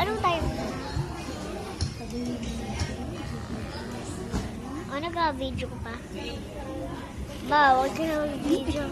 Anong time? Oh, nag-video ko pa. Ba, huwag ka na mag-video.